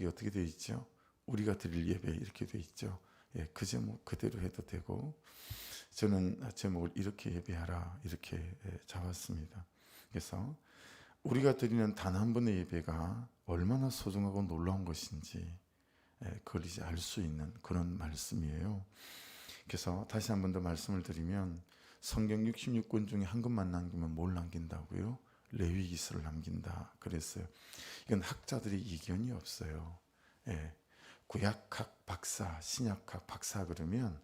이게 어떻게 되어 있죠? 우리가 드릴 예배 이렇게 되어 있죠. 예, 그 제목 그대로 해도 되고 저는 제목을 이렇게 예배하라 이렇게 예, 잡았습니다. 그래서 우리가 드리는 단 한 번의 예배가 얼마나 소중하고 놀라운 것인지 예, 그걸 이제 알 수 있는 그런 말씀이에요. 그래서 다시 한 번 더 말씀을 드리면 성경 66권 중에 한 권만 남기면 뭘 남긴다고요? 레위기스를 남긴다 그랬어요. 이건 학자들이 이견이 없어요. 예. 구약학 박사, 신약학 박사 그러면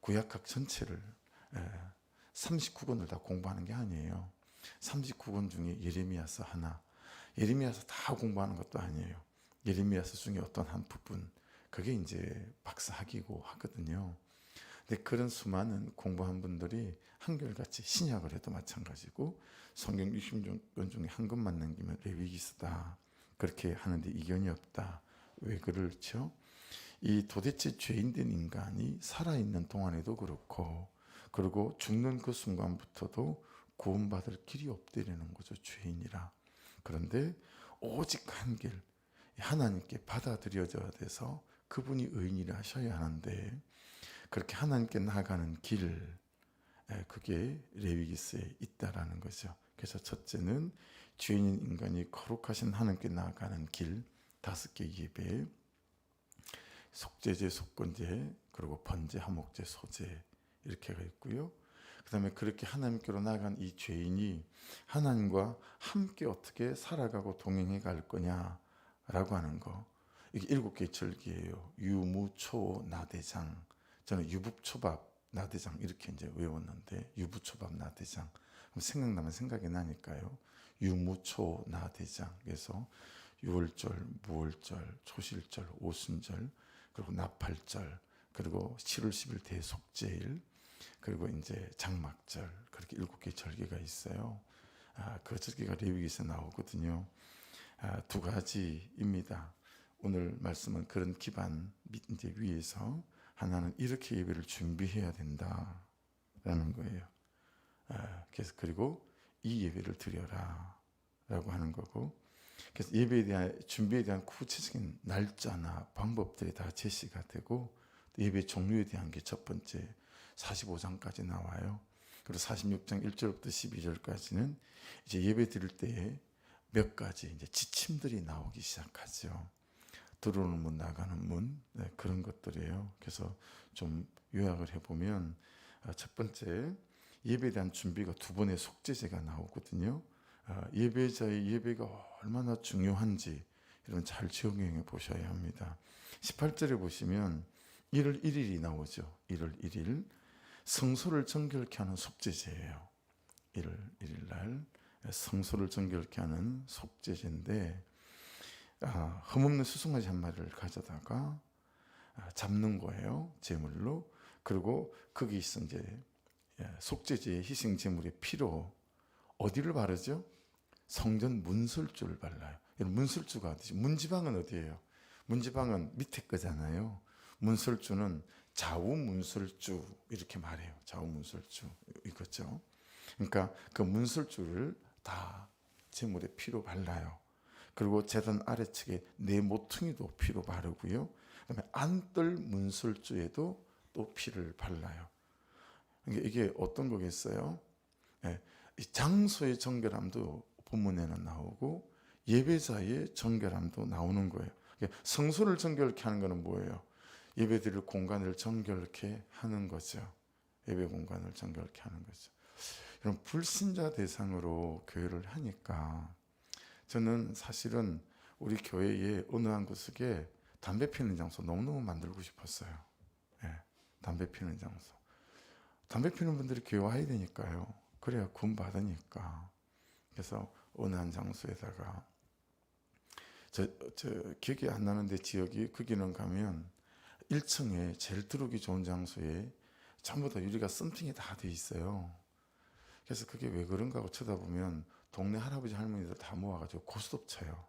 구약학 전체를 예, 39권을 다 공부하는 게 아니에요. 39권 중에 예레미야서 하나, 예레미야서 다 공부하는 것도 아니에요. 예레미야서 중에 어떤 한 부분, 그게 이제 박사학위고 하거든요. 근데 그런 수많은 공부한 분들이 한결같이 신약을 해도 마찬가지고 성경 60권 중에 한 권만 남기면 레위기스다. 그렇게 하는데 이견이 없다. 왜 그렇죠? 이 도대체 죄인된 인간이 살아있는 동안에도 그렇고 그리고 죽는 그 순간부터도 구원받을 길이 없다라는 거죠. 죄인이라. 그런데 오직 한 길, 하나님께 받아들여져야 돼서 그분이 의인이라 하셔야 하는데 그렇게 하나님께 나아가는 길, 에, 그게 레위기스에 있다라는 거죠. 그래서 첫째는 죄인인 인간이 거룩하신 하나님께 나아가는 길, 다섯 개 예배, 속죄제, 속건제, 그리고 번제, 하목제, 소제 이렇게가 있고요. 그 다음에 그렇게 하나님께로 나아간 이 죄인이 하나님과 함께 어떻게 살아가고 동행해 갈 거냐라고 하는 거. 이게 일곱 개의 절기예요. 유무초 나대장. 저는 유북초밥 나대장 이렇게 이제 외웠는데 유부초밥 나대장. 생각나면 생각이 나니까요. 유무초 나대장. 그래서 유월절, 무월절, 초실절, 오순절, 그리고 나팔절, 그리고 7월 10일 대속제일, 그리고 이제 장막절 그렇게 일곱 개 절기가 있어요. 아, 그 절기가 레위기에서 나오거든요. 아, 두 가지입니다. 오늘 말씀은 그런 기반 밑 이제 위에서 하나는 이렇게 예배를 준비해야 된다라는 거예요. 아, 그래서 그리고 이 예배를 드려라라고 하는 거고. 그래서 예배에 대한 준비에 대한 구체적인 날짜나 방법들이 다 제시가 되고 예배 종류에 대한 게 첫 번째 45장까지 나와요. 그리고 46장 1절부터 12절까지는 이제 예배 드릴 때에 몇 가지 이제 지침들이 나오기 시작하죠. 들어오는 문, 나가는 문, 네, 그런 것들이에요. 그래서 좀 요약을 해보면, 아, 첫 번째, 예배에 대한 준비가 두 번의 속죄제가 나오거든요. 아, 예배자의 예배가 얼마나 중요한지, 이런 잘 적용해 보셔야 합니다. 18절에 보시면 1월 1일이 나오죠. 1월 1일. 성소를 정결케 하는 속죄제예요. 1월 1일 날 성소를 정결케 하는 속죄제인데 아, 흠없는 수송아지 한 마리를 가져다가 아, 잡는 거예요. 제물로. 그리고 거기서 이제 예, 속죄제의 희생 제물의 피로 어디를 바르죠? 성전 문설주를 발라요. 문설주가 어디지? 문지방은 어디예요? 문지방은 밑에 거잖아요. 문설주는 좌우 문설주 이렇게 말해요. 좌우 문설주 이거죠. 그러니까 그 문설주를 다 제물에 피로 발라요. 그리고 재단 아래측에 네 모퉁이도 피로 바르고요. 그다음에 안뜰 문설주에도 또 피를 발라요. 그러니까 이게 어떤 거겠어요? 예, 이 장소의 정결함도 본문에는 나오고 예배자의 정결함도 나오는 거예요. 그러니까 성소를 정결케 하는 것은 뭐예요? 예배드릴 공간을 정결케 하는 거죠. 예배 공간을 정결케 하는 거죠. 여러분 불신자 대상으로 교회를 하니까 저는 사실은 우리 교회의 어느 한 구석에 담배 피는 장소 너무너무 만들고 싶었어요. 예, 담배 피는 장소. 담배 피는 분들이 교회 와야 되니까요. 그래야 구원 받으니까. 그래서 어느 한 장소에다가 저, 저 기억이 안 나는데 지역이 거기는 가면 1층에 제일 들어오기 좋은 장소에 전부 다 유리가 썬팅이 다 돼 있어요. 그래서 그게 왜 그런가 하고 쳐다보면 동네 할아버지 할머니들 다 모아가지고 고스톱 쳐요.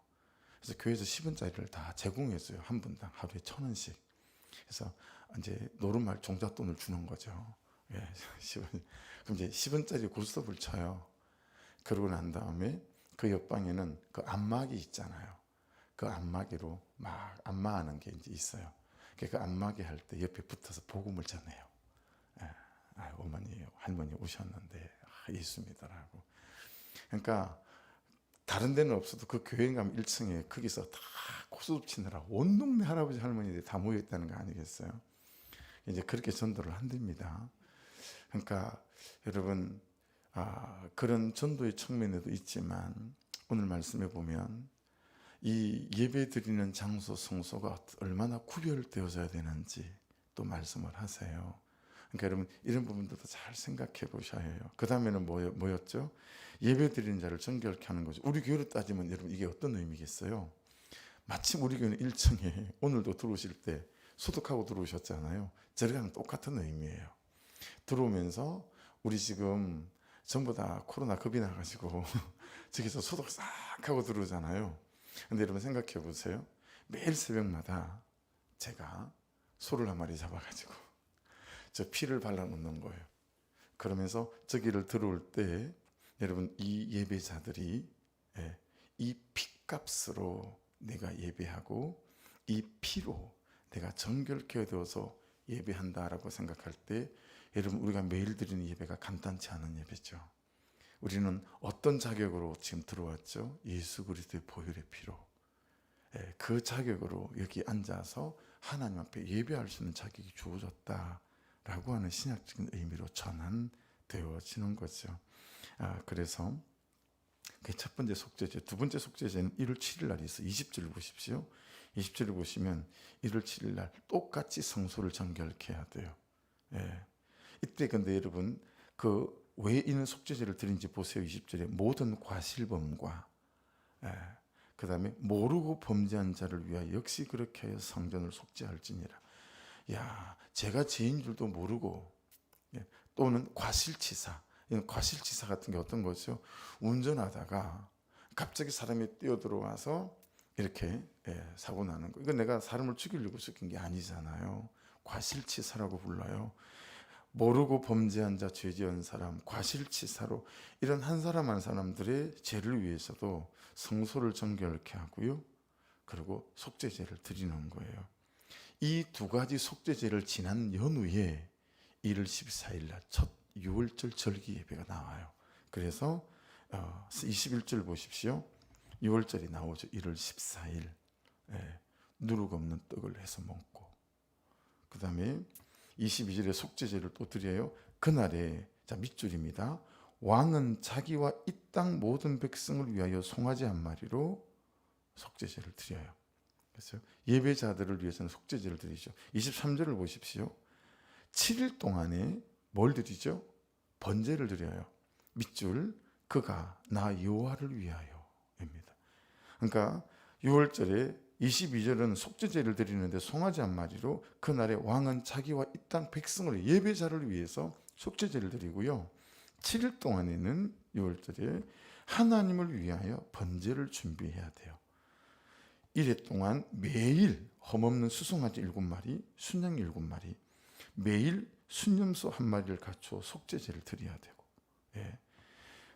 그래서 교회에서 10원짜리를 다 제공해줘요. 한 분당 하루에 천 원씩. 그래서 이제 노름말 종잣돈을 주는 거죠. 예, 10원. 그럼 이제 10원짜리 고스톱을 쳐요. 그러고 난 다음에 그 옆방에는 그 안마기 있잖아요. 그 안마기로 막 안마하는 게 이제 있어요. 그 안마게 할때 옆에 붙어서 복음을 전해요. 예, 아, 어머니 할머니 오셨는데 아, 예수입니다라고. 그러니까 다른 데는 없어도 그 교회 가면 1층에 거기서 다 고스톱 치느라 온 동네 할아버지 할머니들이 다 모여 있다는 거 아니겠어요? 이제 그렇게 전도를 한답니다. 그러니까 여러분 아, 그런 전도의 측면에도 있지만 오늘 말씀에 보면 이 예배 드리는 장소 성소가 얼마나 구별되어져야 되는지 또 말씀을 하세요. 그러니까 여러분 이런 부분들도 잘 생각해 보셔야 해요. 그 다음에는 뭐, 뭐였죠? 예배 드리는 자를 정결케 하는 거죠. 우리 교회로 따지면 여러분 이게 어떤 의미겠어요? 마침 우리 교회는 1층에 오늘도 들어오실 때 소독하고 들어오셨잖아요. 저랑 똑같은 의미예요. 들어오면서 우리 지금 전부 다 코로나 겁이 나가지고 저기서 소독 싹 하고 들어오잖아요. 근데 여러분 생각해 보세요. 매일 새벽마다 제가 소를 한 마리 잡아가지고 저 피를 발라놓는 거예요. 그러면서 저기를 들어올 때 여러분 이 예배자들이 예, 이 피값으로 내가 예배하고 이 피로 내가 정결케 되어서 예배한다라고 생각할 때 여러분 우리가 매일 드리는 예배가 간단치 않은 예배죠. 우리는 어떤 자격으로 지금 들어왔죠? 예수 그리스도의 보혈의 피로. 예, 그 자격으로 여기 앉아서 하나님 앞에 예배할 수 있는 자격이 주어졌다 라고 하는 신학적인 의미로 전환되어지는 거죠. 아, 그래서 그 첫 번째 속죄제, 두 번째 속죄제는 1월 7일 날이 있어. 20절을 보십시오. 20절을 보시면 1월 7일 날 똑같이 성소를 정결케 해야 돼요. 예. 이때 근데 여러분 그 왜 이는 속죄제를 드린지 보세요. 20절에 모든 과실범과 예. 그 다음에 모르고 범죄한 자를 위하여 역시 그렇게 성전을 속죄할지니라. 야, 제가 죄인 줄도 모르고 예. 또는 과실치사. 이런 과실치사 같은 게 어떤 거죠? 운전하다가 갑자기 사람이 뛰어들어와서 이렇게 예, 사고 나는 거. 이건 내가 사람을 죽이려고 시킨 게 아니잖아요. 과실치사라고 불러요. 모르고 범죄한 자, 죄 지은 사람, 과실치사로 이런 한 사람 한 사람들의 죄를 위해서도 성소를 정결케 하고요. 그리고 속죄제를 드리는 거예요. 이 두 가지 속죄제를 지난 연후에 1월 14일 날 첫 6월절 절기 예배가 나와요. 그래서 어, 21절 보십시오. 6월절이 나오죠. 1월 14일. 예, 누룩 없는 떡을 해서 먹고 그 다음에 22절에 속죄제를 또 드려요. 그날에 자 밑줄입니다. 왕은 자기와 이 땅 모든 백성을 위하여 송아지 한 마리로 속죄제를 드려요. 그래서 예배자들을 위해서는 속죄제를 드리죠. 23절을 보십시오. 7일 동안에 뭘 드리죠? 번제를 드려요. 밑줄 그가 나 여호와를 위하여입니다. 그러니까 6월절에 22절은 속죄제를 드리는데 송아지 한 마리로 그날에 왕은 자기와 이 땅 백성을 예배자를 위해서 속죄제를 드리고요. 7일 동안에는 6월절에 하나님을 위하여 번제를 준비해야 돼요. 이래 동안 매일 험없는 수송아지 일곱 마리, 순양 일곱 마리, 매일 순념소 한 마리를 갖추어 속죄제를 드려야 되고, 예.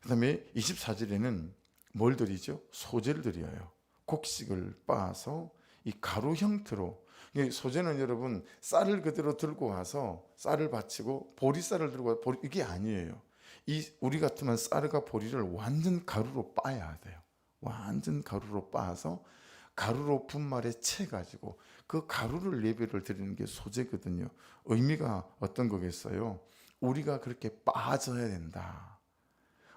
그 다음에 24절에는 뭘 드리죠? 소제를 드려요. 곡식을 빻아서 이 가루 형태로 이 소제는 여러분 쌀을 그대로 들고 와서 쌀을 받치고 보리쌀을 들고 와 보리 이게 아니에요. 이 우리 같으면 쌀과 보리를 완전 가루로 빻아야 돼요. 완전 가루로 빻아서 가루로 분말에 채 가지고 그 가루를 예배를 드리는 게 소제거든요. 의미가 어떤 거겠어요? 우리가 그렇게 빠져야 된다.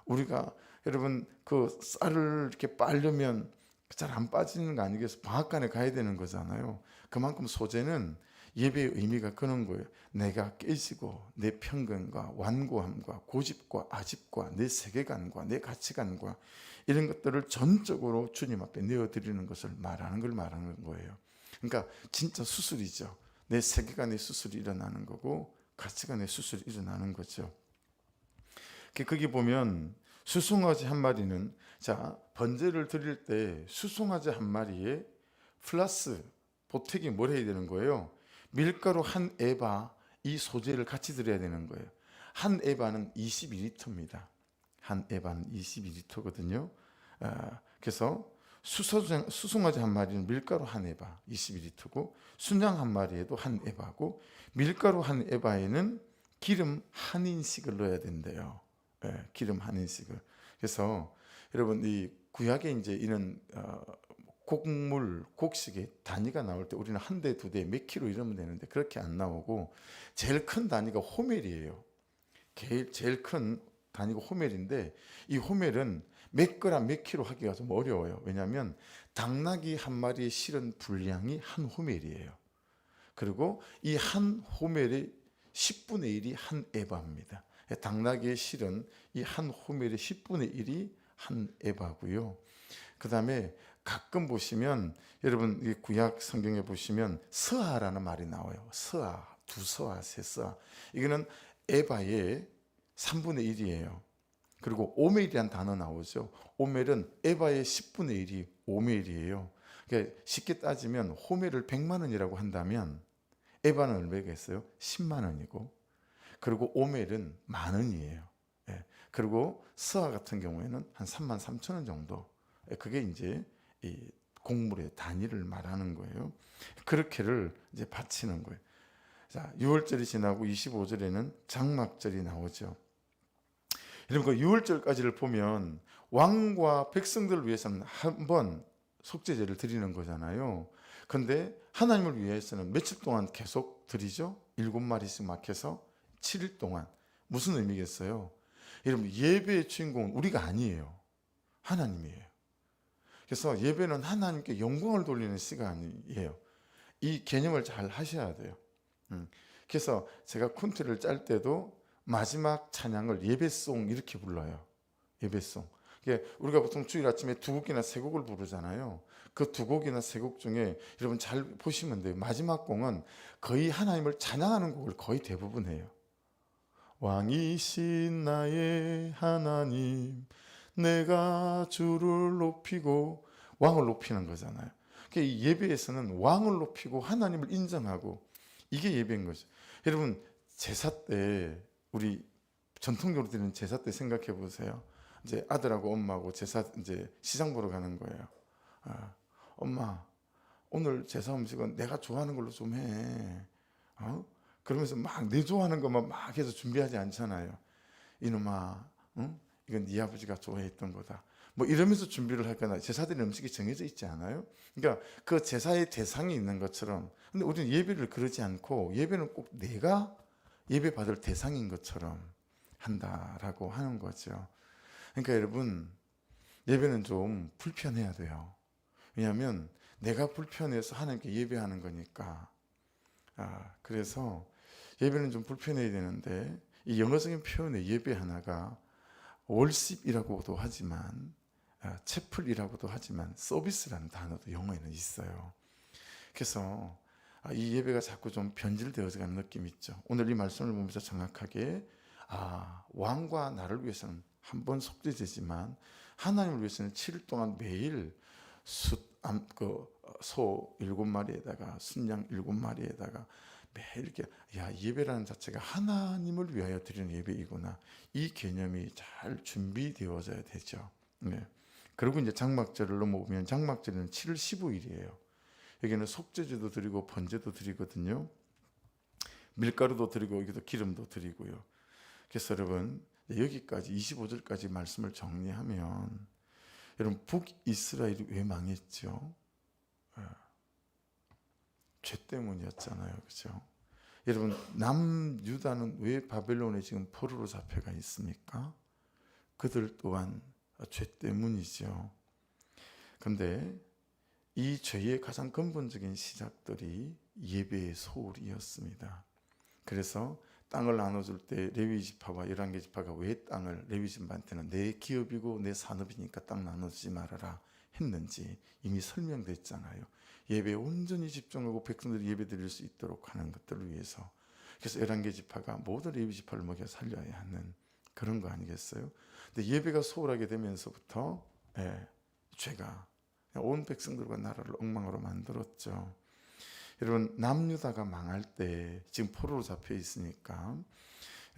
우리가 여러분 그 쌀을 이렇게 빨려면 잘 안 빠지는 거 아니겠어요? 방앗간에 가야 되는 거잖아요. 그만큼 소재는 예배의 의미가 그런 거예요. 내가 깨지고 내 편견과 완고함과 고집과 아집과 내 세계관과 내 가치관과 이런 것들을 전적으로 주님 앞에 내어드리는 것을 말하는 걸 말하는 거예요. 그러니까 진짜 수술이죠. 내 세계관의 수술이 일어나는 거고 가치관의 수술이 일어나는 거죠. 거기 보면 수송아지 한 마리는 자 번제를 드릴 때 수송아지 한 마리에 플러스 보태기 뭘 해야 되는 거예요? 밀가루 한 에바 이 소재를 같이 드려야 되는 거예요. 한 에바는 22리터입니다. 한 에바는 22리터거든요. 아, 그래서 수소장, 수송아지 한 마리는 밀가루 한 에바 22리터고 순양 한 마리에도 한 에바고 밀가루 한 에바에는 기름 한 인씩을 넣어야 된대요. 예, 기름 한 인씩을. 그래서 여러분 이 구약에 이제 이런 어, 곡물, 곡식의 단위가 나올 때 우리는 한 대, 두 대, 몇 킬로 이러면 되는데 그렇게 안 나오고 제일 큰 단위가 호멜이에요. 제일, 큰 단위가 호멜인데 이 호멜은 몇 그램, 몇 킬로 하기가 좀 어려워요. 왜냐하면 당나귀 한 마리의 실은 분량이 한 호멜이에요. 그리고 이 한 호멜의 10분의 1이 한 에바입니다. 당나귀의 실은 이 한 호멜의 10분의 1이 한 에바고요. 그 다음에 가끔 보시면 여러분 이 구약 성경에 보시면 스아라는 말이 나와요. 스아, 두 스아, 세 스아. 이거는 에바의 3분의 1이에요. 그리고 오멜이란 단어 나오죠. 오멜은 에바의 10분의 1이 오멜이에요. 그러니까 쉽게 따지면 호멜을 100만 원이라고 한다면 에바는 얼마겠어요? 10만 원이고 그리고 오멜은 만 원이에요. 예. 그리고 스아 같은 경우에는 한 3만 3천 원 정도. 예, 그게 이제 이 곡물의 단위를 말하는 거예요. 그렇게를 이제 바치는 거예요. 자, 6월절이 지나고 25절에는 장막절이 나오죠. 여러분 그 6월절까지를 보면 왕과 백성들을 위해서는 한 번 속죄제를 드리는 거잖아요. 근데 하나님을 위해서는 며칠 동안 계속 드리죠. 일곱 마리씩 막 해서 7일 동안 무슨 의미겠어요? 여러분 예배의 주인공은 우리가 아니에요. 하나님이에요. 그래서 예배는 하나님께 영광을 돌리는 시간이에요. 이 개념을 잘 하셔야 돼요. 음. 그래서 제가 콘트를 짤 때도 마지막 찬양을 예배송 이렇게 불러요. 예배송. 이게 우리가 보통 주일 아침에 두 곡이나 세 곡을 부르잖아요. 그 두 곡이나 세 곡 중에 여러분 잘 보시면 돼요. 마지막 곡은 거의 하나님을 찬양하는 곡을 거의 대부분 해요. 왕이신 나의 하나님, 내가 주를 높이고 왕을 높이는 거잖아요. 이 예배에서는 왕을 높이고 하나님을 인정하고 이게 예배인 거죠. 여러분 제사 때 우리 전통적으로 드리는 제사 때 생각해 보세요. 이제 아들하고 엄마하고 제사 이제 시장 보러 가는 거예요. 아, 엄마 오늘 제사 음식은 내가 좋아하는 걸로 좀 해. 어? 그러면서 막 내 좋아하는 것만 막 해서 준비하지 않잖아요. 이놈아, 응? 이건 네 아버지가 좋아했던 거다. 뭐 이러면서 준비를 할 거나 제사드린 음식이 정해져 있지 않아요? 그러니까 그 제사의 대상이 있는 것처럼 근데 우리는 예배를 그러지 않고 예배는 꼭 내가 예배 받을 대상인 것처럼 한다라고 하는 거죠. 그러니까 여러분 예배는 좀 불편해야 돼요. 왜냐하면 내가 불편해서 하나님께 예배하는 거니까. 아, 그래서 예배는 좀 불편해야 되는데 이 영어적인 표현의 예배 하나가 월십이라고도 하지만 아, 채플이라고도 하지만 서비스라는 단어도 영어에는 있어요. 그래서 아, 이 예배가 자꾸 좀 변질되어서 가는 느낌이 있죠. 오늘 이 말씀을 보면서 정확하게 아, 왕과 나를 위해서는 한 번 속죄제지만 하나님을 위해서는 7일 동안 매일 숫소 일곱 마리에다가 순양 일곱 마리에다가 매일 이렇게 야 예배라는 자체가 하나님을 위하여 드리는 예배이구나 이 개념이 잘 준비되어져야 되죠. 네. 그리고 이제 장막절을 넘어오면 장막절은 7월 15일이에요. 여기는 속죄제도 드리고 번제도 드리거든요. 밀가루도 드리고 여기도 기름도 드리고요. 그래서 여러분 여기까지 25절까지 말씀을 정리하면 여러분 북이스라엘이 왜 망했죠? 죄 때문이었잖아요. 그렇죠? 여러분 남유다는 왜 바벨론에 지금 포로로 잡혀가 있습니까? 그들 또한 죄 때문이죠. 근데 이 죄의 가장 근본적인 시작들이 예배의 소홀이었습니다. 그래서 땅을 나눠줄 때 레위 지파와 열왕계 지파가 왜 땅을 레위 집한테는 내 기업이고 내 산업이니까 땅 나눠주지 말아라 했는지 이미 설명됐잖아요. 예배에 온전히 집중하고 백성들이 예배 드릴 수 있도록 하는 것들을 위해서 그래서 열왕계 지파가 모든 레위 지파를 먹여 살려야 하는 그런 거 아니겠어요? 근데 예배가 소홀하게 되면서부터 예, 죄가 온 백성들과 나라를 엉망으로 만들었죠. 여러분 남유다가 망할 때 지금 포로로 잡혀 있으니까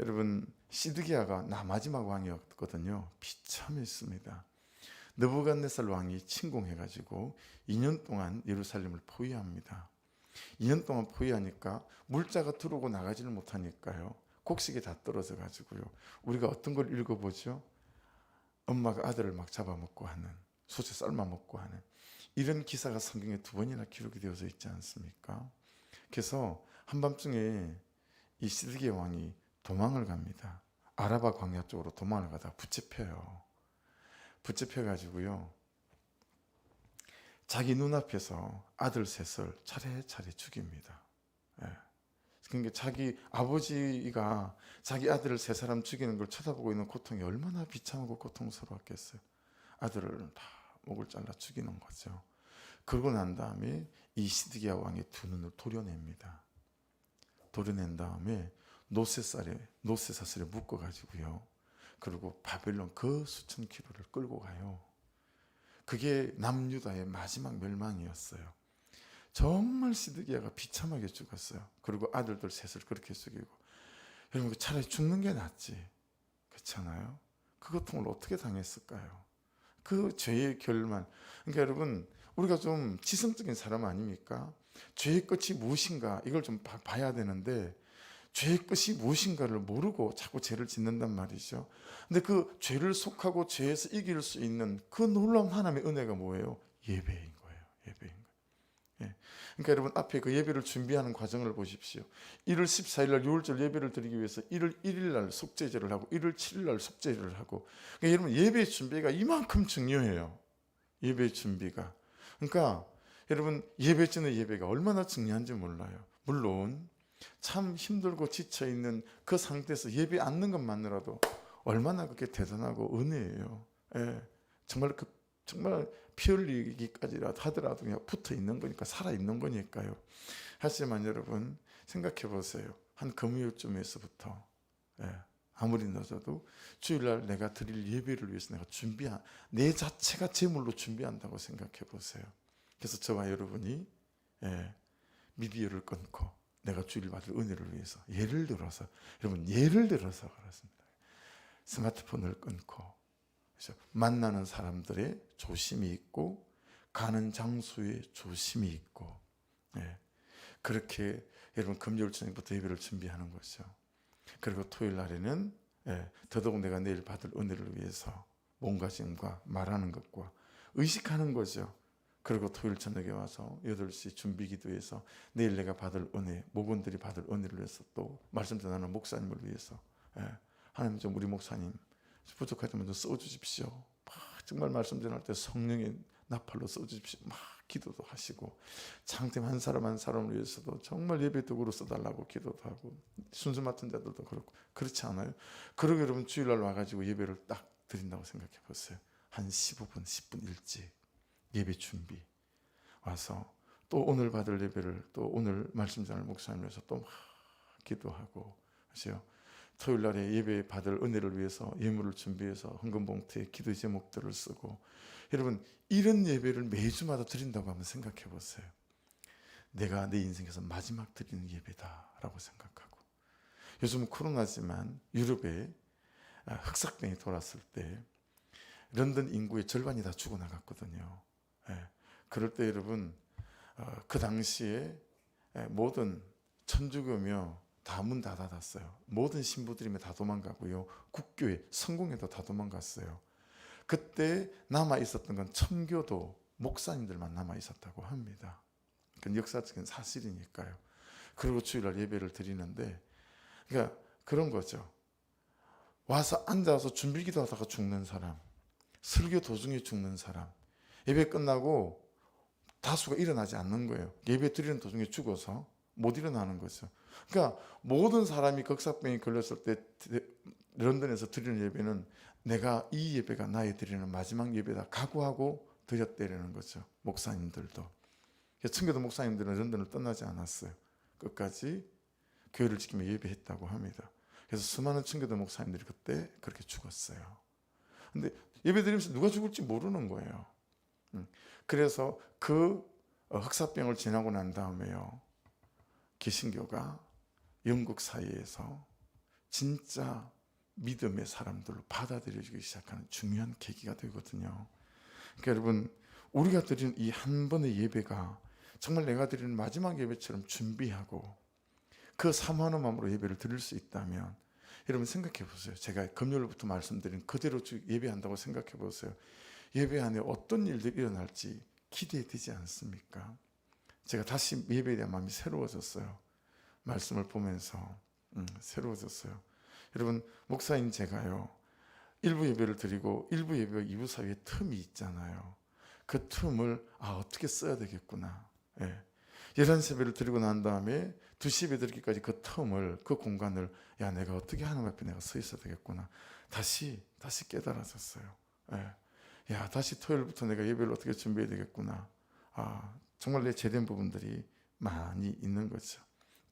여러분 시드기야가 나 마지막 왕이었거든요. 비참했습니다. 느부갓네살 왕이 침공해 가지고 2년 동안 예루살렘을 포위합니다. 2년 동안 포위하니까 물자가 들어오고 나가지를 못하니까요. 곡식이 다 떨어져 가지고요. 우리가 어떤 걸 읽어보죠? 엄마가 아들을 막 잡아먹고 하는 소재 삶아 먹고 하는 이런 기사가 성경에 두 번이나 기록이 되어져 있지 않습니까? 그래서 한밤중에 이 시드기야 왕이 도망을 갑니다. 아라바 광야 쪽으로 도망을 가다 붙잡혀요. 붙잡혀 가지고요. 자기 눈앞에서 아들 셋을 차례차례 죽입니다. 예. 그러니까 자기 아버지가 자기 아들을 세 사람 죽이는 걸 쳐다보고 있는 고통이 얼마나 비참하고 고통스러웠겠어요. 아들을 다 목을 잘라 죽이는 거죠. 그러고 난 다음에 이 시드기야 왕의 두 눈을 도려냅니다. 도려낸 다음에 노쇠살에 노쇠사슬에 묶어 가지고요. 그리고 바벨론 그 수천 킬로를 끌고 가요. 그게 남유다의 마지막 멸망이었어요. 정말 시드기야가 비참하게 죽었어요. 그리고 아들들 셋을 그렇게 죽이고 여러분 차라리 죽는 게 낫지. 그렇잖아요. 그 고통을 어떻게 당했을까요? 그 죄의 결말. 그러니까 여러분 우리가 좀 지성적인 사람 아닙니까? 죄의 끝이 무엇인가 이걸 좀 봐- 봐야 되는데 죄의 끝이 무엇인가를 모르고 자꾸 죄를 짓는단 말이죠. 근데 그 죄를 속하고 죄에서 이길 수 있는 그 놀라운 하나님의 은혜가 뭐예요? 예배인 거예요. 예배인 거예요. 예. 그러니까 여러분 앞에 그 예배를 준비하는 과정을 보십시오. 1월 14일 날 유월절 예배를 드리기 위해서 1월 1일 날 속죄제를 하고 1월 7일 날 속죄를 하고 그러니까 여러분 예배 준비가 이만큼 중요해요. 예배 준비가. 그러니까 여러분 예배 전의 예배가 얼마나 중요한지 몰라요. 물론 참 힘들고 지쳐 있는 그 상태에서 예배 앉는 것만으로도 얼마나 그게 대단하고 은혜예요. 예. 정말 그 정말 피 흘리기까지라도 하더라도 그냥 붙어 있는 거니까 살아 있는 거니까요. 하지만 여러분 생각해 보세요. 한 금요일쯤에서부터 예. 아무리 늦어도 주일날 내가 드릴 예배를 위해서 내가 준비한 내 자체가 제물로 준비한다고 생각해 보세요. 그래서 저와 여러분이 예, 미디어를 끊고 내가 주일 받을 은혜를 위해서 예를 들어서 여러분 예를 들어서 그렇습니다. 스마트폰을 끊고 그래서 만나는 사람들의 조심이 있고 가는 장소에 조심이 있고 예, 그렇게 여러분 금요일 저녁부터 예배를 준비하는 거죠. 그리고 토요일 날에는 예, 더더욱 내가 내일 받을 은혜를 위해서 몸가짐과 말하는 것과 의식하는 거죠. 그리고 토요일 저녁에 와서 8시 준비 기도해서 내일 내가 받을 은혜, 목원들이 받을 은혜를 위해서 또 말씀 전하는 목사님을 위해서 예, 하나님 좀 우리 목사님 부족하지만 좀 써주십시오. 막 정말 말씀 전할 때 성령의 나팔로 써주십시오. 막 기도도 하시고 장팀 한 사람 한 사람을 위해서도 정말 예배 도구로 써달라고 기도도 하고 순수 맡은 자들도 그렇고 그렇지 않아요? 그러고 여러분 주일날 와가지고 예배를 딱 드린다고 생각해 보세요. 한 15분, 10분 일찍 예배 준비 와서 또 오늘 받을 예배를 또 오늘 말씀 전할 목사님에서 또 막 기도하고 하세요. 토요일 날에 예배 받을 은혜를 위해서 예물을 준비해서 헌금 봉투에 기도 제목들을 쓰고 여러분 이런 예배를 매주마다 드린다고 한번 생각해 보세요. 내가 내 인생에서 마지막 드리는 예배다라고 생각하고 요즘 코로나지만 유럽에 아, 흑사병이 돌았을 때 런던 인구의 절반이 다 죽어 나갔거든요. 예, 그럴 때 여러분 어, 그 당시에 예, 모든 천주교며 다 문 다 닫았어요. 모든 신부들이면 다 도망가고요. 국교회, 성공회도 다 도망갔어요. 그때 남아 있었던 건 청교도 목사님들만 남아 있었다고 합니다. 그 역사적인 사실이니까요. 그리고 주일날 예배를 드리는데, 그러니까 그런 거죠. 와서 앉아서 준비기도 하다가 죽는 사람, 설교 도중에 죽는 사람, 예배 끝나고 다수가 일어나지 않는 거예요. 예배 드리는 도중에 죽어서 못 일어나는 거죠. 그러니까 모든 사람이 극사병이 걸렸을 때 런던에서 드리는 예배는 내가 이 예배가 나의 드리는 마지막 예배다 각오하고 드렸다라는 거죠. 목사님들도. 청교도 목사님들은 런던을 떠나지 않았어요. 끝까지 교회를 지키며 예배했다고 합니다. 그래서 수많은 청교도 목사님들이 그때 그렇게 죽었어요. 근데 예배 드리면서 누가 죽을지 모르는 거예요. 음. 그래서 그 어, 흑사병을 지나고 난 다음에요. 개신교가 영국 사회에서 진짜 믿음의 사람들로 받아들여지기 시작하는 중요한 계기가 되거든요. 그러니까 여러분 우리가 드리는 이 한 번의 예배가 정말 내가 드리는 마지막 예배처럼 준비하고 그 사모하는 마음으로 예배를 드릴 수 있다면 여러분 생각해 보세요. 제가 금요일부터 말씀드린 그대로 쭉 예배한다고 생각해 보세요. 예배 안에 어떤 일들이 일어날지 기대되지 않습니까? 제가 다시 예배에 대한 마음이 새로워졌어요. 말씀을 보면서 음, 새로워졌어요. 여러분 목사인 제가요. 일부 예배를 드리고 일부 예배와 이부 사이에 틈이 있잖아요. 그 틈을 아 어떻게 써야 되겠구나. 예. 예란 세배를 드리고 난 다음에 두시 예배 드리기까지 그 틈을 그 공간을 야 내가 어떻게 하나님 앞에 내가 서 있어야 되겠구나. 다시 다시 깨달아졌어요. 예. 야 다시 토요일부터 내가 예배를 어떻게 준비해야 되겠구나. 아 정말 내 제된 부분들이 많이 있는 거죠.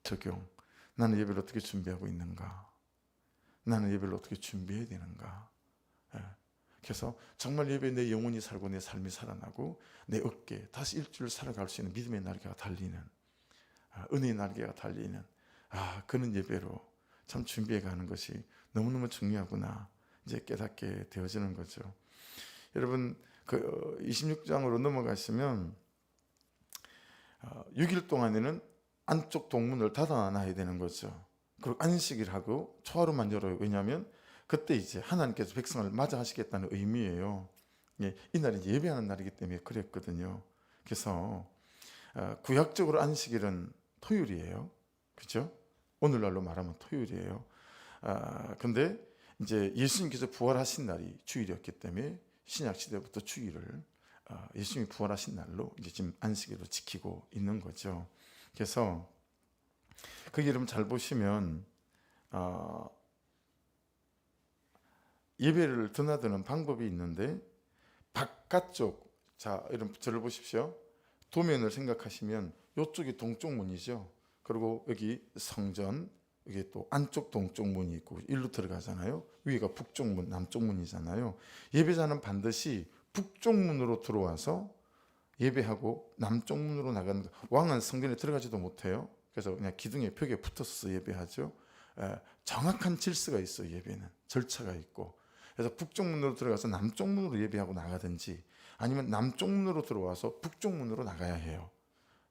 적용. 나는 예배를 어떻게 준비하고 있는가? 나는 예배를 어떻게 준비해야 되는가? 예. 그래서 정말 예배 내 영혼이 살고 내 삶이 살아나고 내 어깨 다시 일주일 살아갈 수 있는 믿음의 날개가 달리는 아, 은혜의 날개가 달리는 아 그런 예배로 참 준비해 가는 것이 너무너무 중요하구나 이제 깨닫게 되어지는 거죠. 여러분 그 26장으로 넘어가시면 6일 동안에는 안쪽 동문을 닫아놔야 되는 거죠. 그리고 안식일 하고 초하루만 열어요. 왜냐하면 그때 이제 하나님께서 백성을 맞이하시겠다는 의미예요. 예, 이날이 예배하는 날이기 때문에 그랬거든요. 그래서 어, 구약적으로 안식일은 토요일이에요. 그렇죠? 오늘날로 말하면 토요일이에요. 아, 근데 이제 예수님께서 부활하신 날이 주일이었기 때문에 신약 시대부터 주일을 어, 예수님이 부활하신 날로 이제 지금 안식일로 지키고 있는 거죠. 그래서 그 여러분 잘 보시면 어, 예배를 드나드는 방법이 있는데 바깥쪽 자 여러분 저를 보십시오. 도면을 생각하시면 이쪽이 동쪽 문이죠. 그리고 여기 성전 여기 또 안쪽 동쪽 문이 있고 일로 들어가잖아요. 위가 북쪽 문, 남쪽 문이잖아요. 예배자는 반드시 북쪽 문으로 들어와서 예배하고 남쪽 문으로 나가는 거. 왕은 성전에 들어가지도 못해요. 그래서 그냥 기둥에 벽에 붙어서 예배하죠. 에, 정확한 질서가 있어요. 예배는 절차가 있고. 그래서 북쪽 문으로 들어가서 남쪽 문으로 예배하고 나가든지 아니면 남쪽 문으로 들어와서 북쪽 문으로 나가야 해요.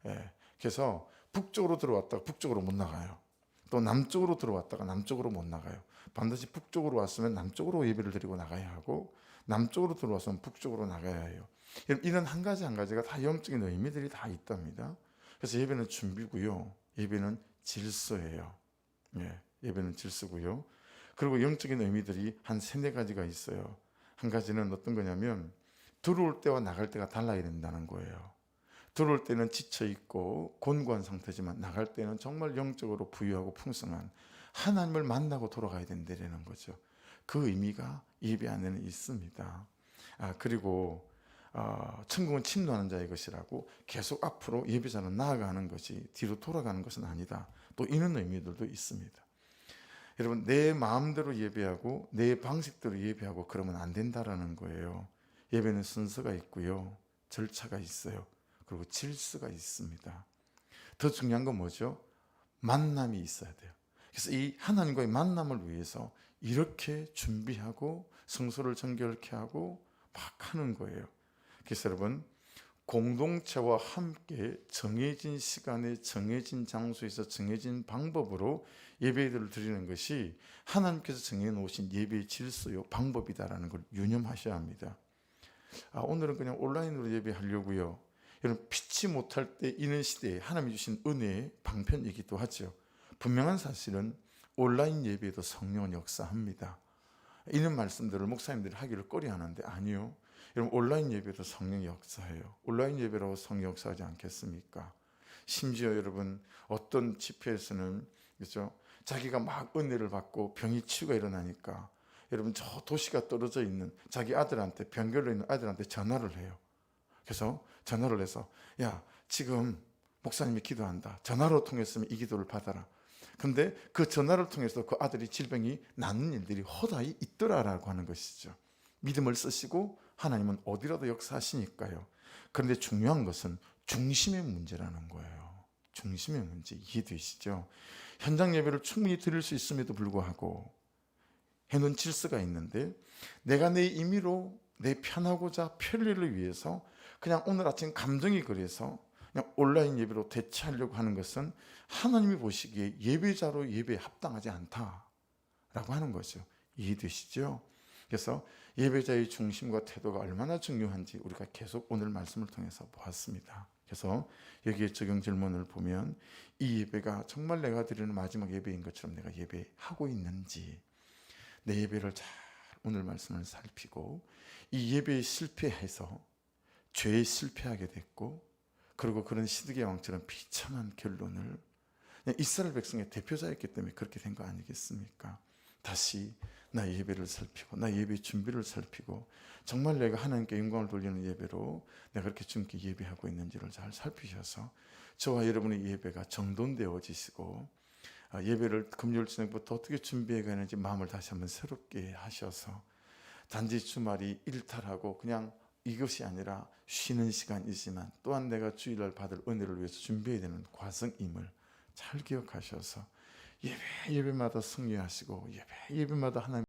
예, 그래서 북쪽으로 들어왔다가 북쪽으로 못 나가요. 또 남쪽으로 들어왔다가 남쪽으로 못 나가요. 반드시 북쪽으로 왔으면 남쪽으로 예배를 드리고 나가야 하고 남쪽으로 들어와서는 북쪽으로 나가야 해요. 이런 한 가지 한 가지가 다 영적인 의미들이 다 있답니다. 그래서 예배는 준비고요. 예배는 질서예요. 예, 예배는 질서고요. 그리고 영적인 의미들이 한 세네 가지가 있어요. 한 가지는 어떤 거냐면 들어올 때와 나갈 때가 달라야 된다는 거예요. 들어올 때는 지쳐 있고 곤고한 상태지만 나갈 때는 정말 영적으로 부유하고 풍성한 하나님을 만나고 돌아가야 된다는 거죠. 그 의미가 예배 안에는 있습니다. 아 그리고 어, 천국은 침노하는 자의 것이라고 계속 앞으로 예배자는 나아가는 것이 뒤로 돌아가는 것은 아니다. 또 이런 의미들도 있습니다. 여러분 내 마음대로 예배하고 내 방식대로 예배하고 그러면 안 된다라는 거예요. 예배는 순서가 있고요. 절차가 있어요. 그리고 질서가 있습니다. 더 중요한 건 뭐죠? 만남이 있어야 돼요. 그래서 이 하나님과의 만남을 위해서 이렇게 준비하고 성소를 정결케 하고 막 하는 거예요. 그래서 여러분 공동체와 함께 정해진 시간에 정해진 장소에서 정해진 방법으로 예배를 드리는 것이 하나님께서 정해 놓으신 예배의 질서요 방법이다라는 걸 유념하셔야 합니다. 아, 오늘은 그냥 온라인으로 예배하려고요. 여러분 피치 못할 때 이는 시대에 하나님이 주신 은혜의 방편이기도 하죠. 분명한 사실은 온라인 예배에도 성령은 역사합니다. 이런 말씀들을 목사님들이 하기를 꺼려하는데 아니요. 여러분 온라인 예배도 성령 역사해요. 온라인 예배라고 성령 역사하지 않겠습니까? 심지어 여러분 어떤 집회에서는 그렇죠? 자기가 막 은혜를 받고 병이 치유가 일어나니까 여러분 저 도시가 떨어져 있는 자기 아들한테 병결로 있는 아들한테 전화를 해요. 그래서 전화를 해서 야 지금 목사님이 기도한다. 전화로 통했으면 이 기도를 받아라. 근데 그 전화를 통해서 그 아들이 질병이 낫는 일들이 허다히 있더라라고 하는 것이죠. 믿음을 쓰시고 하나님은 어디라도 역사하시니까요. 그런데 중요한 것은 중심의 문제라는 거예요. 중심의 문제 이해되시죠? 현장 예배를 충분히 드릴 수 있음에도 불구하고 해놓은 질서가 있는데 내가 내 임의로 내 편하고자 편리를 위해서 그냥 오늘 아침 감정이 그래서 그냥 온라인 예배로 대체하려고 하는 것은 하나님이 보시기에 예배자로 예배에 합당하지 않다라고 하는 거죠. 이해되시죠? 그래서 예배자의 중심과 태도가 얼마나 중요한지 우리가 계속 오늘 말씀을 통해서 보았습니다. 그래서 여기에 적용 질문을 보면 이 예배가 정말 내가 드리는 마지막 예배인 것처럼 내가 예배하고 있는지 내 예배를 잘 오늘 말씀을 살피고 이 예배에 실패해서 죄에 실패하게 됐고 그리고 그런 시드의 왕처럼 비참한 결론을 이스라엘 백성의 대표자였기 때문에 그렇게 된 거 아니겠습니까? 다시 나 예배를 살피고 나 예배 준비를 살피고 정말 내가 하나님께 영광을 돌리는 예배로 내가 그렇게 주님께 예배하고 있는지를 잘 살피셔서 저와 여러분의 예배가 정돈되어지시고 아, 예배를 금요일 저녁부터 어떻게 준비해 가는지 마음을 다시 한번 새롭게 하셔서 단지 주말이 일탈하고 그냥 이것이 아니라 쉬는 시간이지만 또한 내가 주일날 받을 은혜를 위해서 준비해야 되는 과정임을 잘 기억하셔서 예배 예배마다 승리하시고 예배 예배마다 하나님